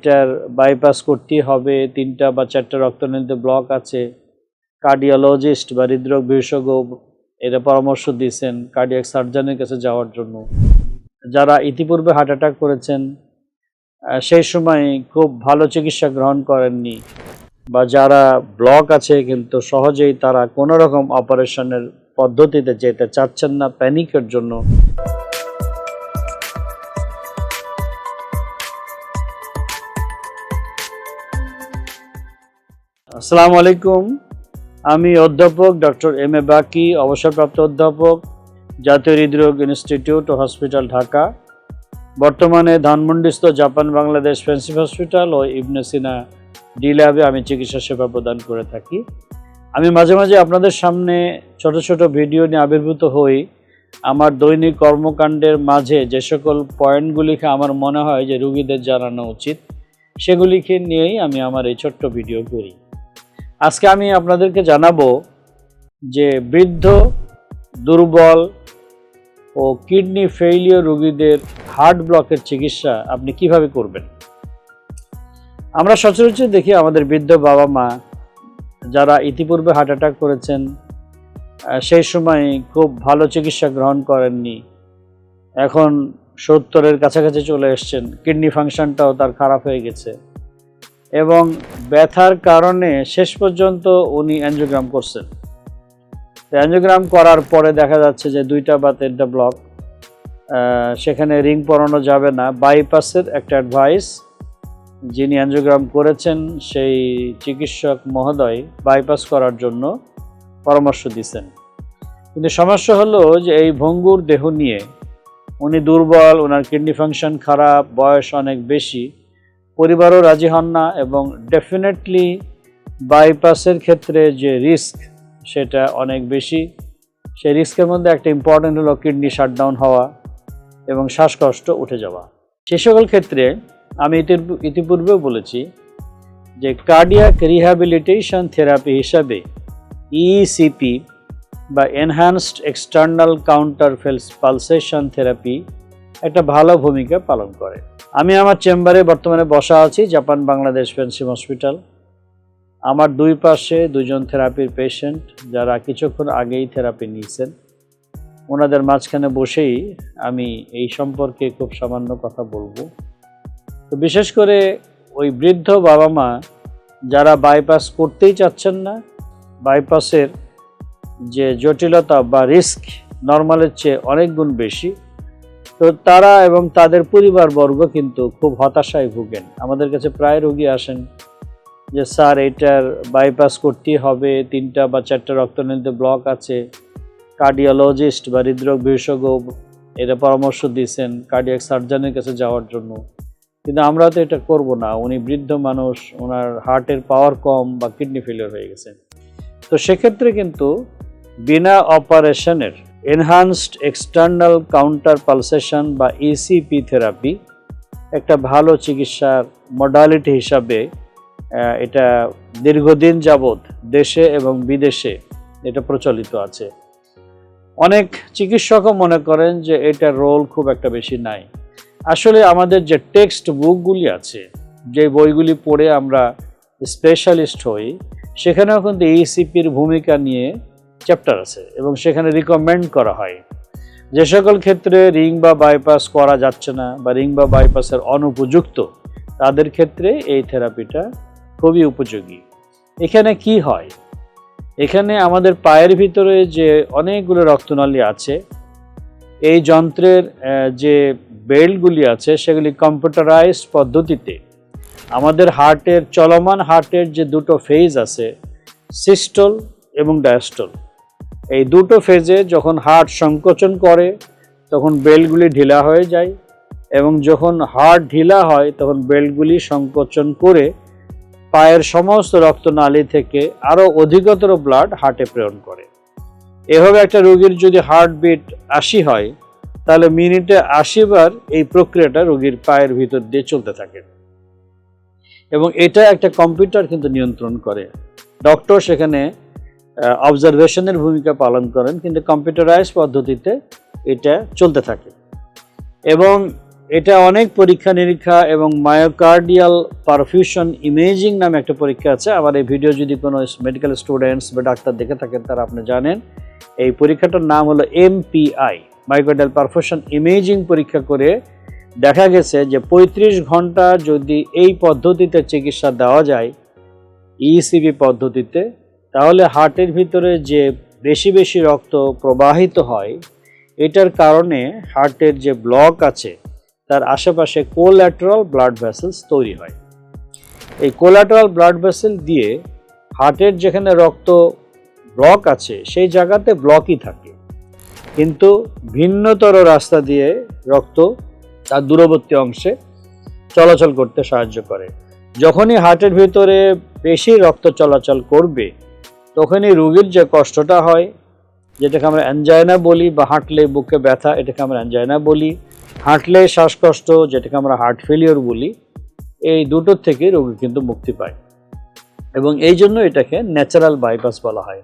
এটার বাইপাস করতেই হবে, তিনটা বা চারটা রক্তনালীতে ব্লক আছে। কার্ডিওলজিস্ট বা হৃদরোগ বিশেষজ্ঞ এরা পরামর্শ দিয়েছেন কার্ডিয়াক সার্জনের কাছে যাওয়ার জন্য। যারা ইতিপূর্বে হার্ট অ্যাটাক করেছেন সেই সময় খুব ভালো চিকিৎসা গ্রহণ করেননি বা যারা ব্লক আছে কিন্তু সহজেই তারা কোনো রকম অপারেশনের পদ্ধতিতে যেতে চাচ্ছেন না প্যানিকের জন্য। আসসালামু আলাইকুম। আমি অধ্যাপক ডক্টর এম এ বাকি, অবসরপ্রাপ্ত অধ্যাপক, জাতীয় হৃদরোগ ইনস্টিটিউট ও হসপিটাল ঢাকা। বর্তমানে ধানমন্ডিস্থ জাপান বাংলাদেশ ফ্রেন্সিপ হসপিটাল ও ইবনেসিনা ডি ল্যাবে আমি চিকিৎসা সেবা প্রদান করে থাকি। আমি মাঝে মাঝে আপনাদের সামনে ছোট ছোট ভিডিও নিয়ে আবির্ভূত হই। আমার দৈনিক কর্মকাণ্ডের মাঝে যে সকল পয়েন্টগুলিকে আমার মনে হয় যে রুগীদের জানানো উচিত, সেগুলিকে নিয়েই আমি আমার এই ছোট্ট ভিডিও করি। আজকে আমি আপনাদেরকে জানাব যে বৃদ্ধ, দুর্বল ও কিডনি ফেইলিওর রোগীদের হার্ট ব্লকের চিকিৎসা আপনি কীভাবে করবেন? আমরা সচরাচর দেখি আমাদের বৃদ্ধ বাবা মা যারা ইতিপূর্বে হার্ট অ্যাটাক করেছেন সেই সময় খুব ভালো চিকিৎসা গ্রহণ করেননি। এখন সত্তরের কাছাকাছি চলে এসছেন, কিডনি ফাংশনটাও তার খারাপ হয়ে গেছে। এবং ব্যথার কারণে শেষ পর্যন্ত উনি অ্যাঞ্জিওগ্রাম করছেন। অ্যাঞ্জিওগ্রাম করার পরে দেখা যাচ্ছে যে দুইটা বা তিনটা ব্লক সেখানে রিং পরানো যাবে না। বাইপাসের একটা অ্যাডভাইস যিনি অ্যাঞ্জিওগ্রাম করেছেন, সেই চিকিৎসক মহোদয় বাইপাস করার জন্য পরামর্শ দিছেন কিন্তু সমস্যা হলো যে এই ভঙ্গুর দেহ নিয়ে উনি দুর্বল ওনার কিডনি ফাংশন খারাপ, বয়স অনেক বেশি। পরিবারও রাজি হন না এবং ডেফিনেটলি বাইপাসের ক্ষেত্রে যে রিস্ক সেটা অনেক বেশি। সেই রিস্কের মধ্যে একটা ইম্পর্টেন্ট হলো কিডনি শাটডাউন হওয়া এবং শ্বাসকষ্ট উঠে যাওয়া। সে সকল ক্ষেত্রে আমি ইতিপূর্বেও বলেছি যে কার্ডিয়াক রিহ্যাবিলিটেশন থেরাপি হিসাবে ইসিপি বা enhanced external counter fells pulsation therapy একটা ভালো ভূমিকা পালন করে। আমি আমার চেম্বারে বর্তমানে বসা আছি, জাপান বাংলাদেশ ফেন্সিম হসপিটাল। আমার দুই পাশে দুজন থেরাপির পেশেন্ট, যারা কিছুক্ষণ আগেই থেরাপি নিয়েছেন। ওনাদের মাঝখানে বসেই আমি এই সম্পর্কে খুব সামান্য কথা বলব। তো বিশেষ করে ওই বৃদ্ধ বাবা মা, যারা বাইপাস করতেই চাচ্ছেন না বাইপাসের যে জটিলতা বা রিস্ক নর্মালের চেয়ে অনেক গুণ বেশি তো তারা এবং তাদের পরিবারবর্গ কিন্তু খুব হতাশায় ভুগেন। আমাদের কাছে প্রায় রোগী আসেন যে, স্যার, এটার বাইপাস করতেই হবে, তিনটা বা চারটা রক্তনালীতে ব্লক আছে। কার্ডিওলজিস্ট বা হৃদরোগ বিশেষজ্ঞ এরা পরামর্শ দিয়েছেন কার্ডিয়াক সার্জনের কাছে যাওয়ার জন্য। কিন্তু আমরা তো এটা করব না। উনি বৃদ্ধ মানুষ ওনার হার্টের পাওয়ার কম বা কিডনি ফেলিয়ার হয়ে গেছে। তো সেক্ষেত্রে কিন্তু বিনা অপারেশনের এনহান্সড এক্সটার্নাল কাউন্টার পালসেশন বা ইসিপি থেরাপি, একটা ভালো চিকিৎসার মডালিটি হিসাবে এটা দীর্ঘদিন যাবৎ দেশে এবং বিদেশে এটা প্রচলিত আছে। অনেক চিকিৎসকও মনে করেন যে এটার রোল খুব একটা বেশি নাই। আসলে আমাদের যে টেক্সট বুকগুলি আছে, যে বইগুলি পড়ে আমরা স্পেশালিস্ট হই, সেখানেও কিন্তু ইসিপির ভূমিকা নিয়ে চ্যাপ্টার আছে এবং সেখানে রিকমেন্ড করা হয়। যে সকল ক্ষেত্রে রিং বা বাইপাস করা যাচ্ছে না বা রিং বা বাইপাসের অনুপযুক্ত, তাদের ক্ষেত্রে এই থেরাপিটা খুবই উপযোগী। এখানে কি হয়? এখানে আমাদের পায়ের ভিতরে যে অনেকগুলো রক্তনালী আছে, এই যন্ত্রের যে বেল্টগুলি আছে, সেগুলি কম্পিউটারাইজড পদ্ধতিতে আমাদের হার্টের, চলমান হার্টের যে দুটো ফেজ আছে সিস্টল এবং ডায়াস্টল এই দুটো ফেজে যখন হার্ট সংকোচন করে, তখন বেল্টগুলি ঢিলা হয়ে যায় এবং যখন হার্ট ঢিলা হয়, তখন বেল্টগুলি সংকোচন করে পায়ের সমস্ত রক্তনালী থেকে আরও অধিকতর ব্লাড হার্টে প্রেরণ করে। এভাবে একটা রোগীর যদি হার্টবিট আশি হয়, তাহলে মিনিটে আশি বার এই প্রক্রিয়াটা রোগীর পায়ের ভিতর দিয়ে চলতে থাকে। এবং এটা একটা কম্পিউটার কিন্তু নিয়ন্ত্রণ করে। ডক্টর সেখানে অবজারভেশনের ভূমিকা পালন করেন, কিন্তু কম্পিউটারাইজ পদ্ধতিতে এটা চলতে থাকে। এবং এটা অনেক পরীক্ষা নিরীক্ষা এবং মায়োকার্ডিয়াল পারফিউশন ইমেজিং নামে একটা পরীক্ষা আছে। আবার এই ভিডিও যদি কোনো মেডিকেল স্টুডেন্টস বা ডাক্তার দেখে থাকেন, তারা আপনি জানেন, এই পরীক্ষাটার নাম হলো এমপিআই মাইক্রোডিয়াল পারফিউশন ইমেজিং পরীক্ষা করে দেখা গেছে যে পঁয়ত্রিশ ঘণ্টা যদি এই পদ্ধতিতে চিকিৎসা দেওয়া যায় ইসিবি পদ্ধতিতে তাহলে হার্টের ভিতরে যে বেশি বেশি রক্ত প্রবাহিত হয়, এটার কারণে হার্টের যে ব্লক আছে, তার আশেপাশে কোল্যাটারাল ব্লাড ভেসেলস তৈরি হয়। এই কোল্যাটারাল ব্লাড ভেসেল দিয়ে হার্টের যেখানে রক্ত ব্লক আছে, সেই জায়গাতে ব্লকই থাকে। কিন্তু ভিন্নতর রাস্তা দিয়ে রক্ত তার দূরবর্তী অংশে চলাচল করতে সাহায্য করে। যখনই হার্টের ভিতরে বেশি রক্ত চলাচল করবে তখনই রোগীর যে কষ্টটা হয়, যেটাকে আমরা অ্যাঞ্জাইনা বলি বা হাঁটলে বুকে ব্যথা, এটাকে আমরা অ্যাঞ্জাইনা বলি। হাঁটলে শ্বাসকষ্ট, যেটাকে আমরা হার্ট ফেলিওর বলি, এই দুটোর থেকে রোগী কিন্তু মুক্তি পায়। এবং এই জন্য এটাকে ন্যাচারাল বাইপাস বলা হয়।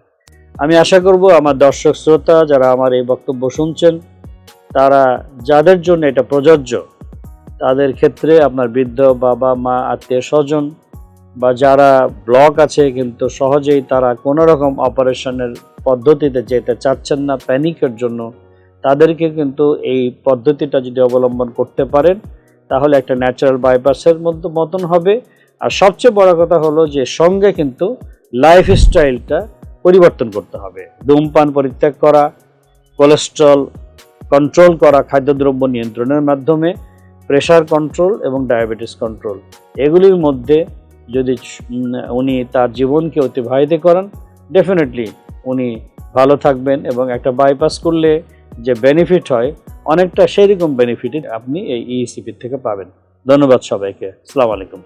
আমি আশা করব আমার দর্শক শ্রোতা যারা আমার এই বক্তব্য শুনছেন, তারা যাদের জন্য এটা প্রযোজ্য, তাদের ক্ষেত্রে আপনার বৃদ্ধ বাবা, মা আত্মীয় স্বজন বা যারা ব্লক আছে কিন্তু সহজেই তারা কোনো রকম অপারেশনের পদ্ধতিতে যেতে চাচ্ছেন না প্যানিকের জন্য, তাদেরকে কিন্তু এই পদ্ধতিটা যদি অবলম্বন করতে পারেন, তাহলে একটা ন্যাচারাল বাইপাসের মধ্যে, মতন হবে। আর সবচেয়ে বড় কথা হলো যে সঙ্গে কিন্তু লাইফ স্টাইলটা পরিবর্তন করতে হবে। ধূমপান পরিত্যাগ করা, কোলেস্ট্রল কন্ট্রোল করা, খাদ্যদ্রব্য নিয়ন্ত্রণের মাধ্যমে, প্রেশার কন্ট্রোল এবং ডায়াবেটিস কন্ট্রোল, এগুলির মধ্যে যদি উনি তার জীবনকে অতিবাহিত করেন ডেফিনেটলি উনি ভালো থাকবেন এবং একটা বাইপাস করলে যে বেনিফিট হয়, অনেকটা সেই রকম বেনিফিট আপনি এই ইসিপির থেকে পাবেন। ধন্যবাদ সবাইকে। আসসালামু আলাইকুম।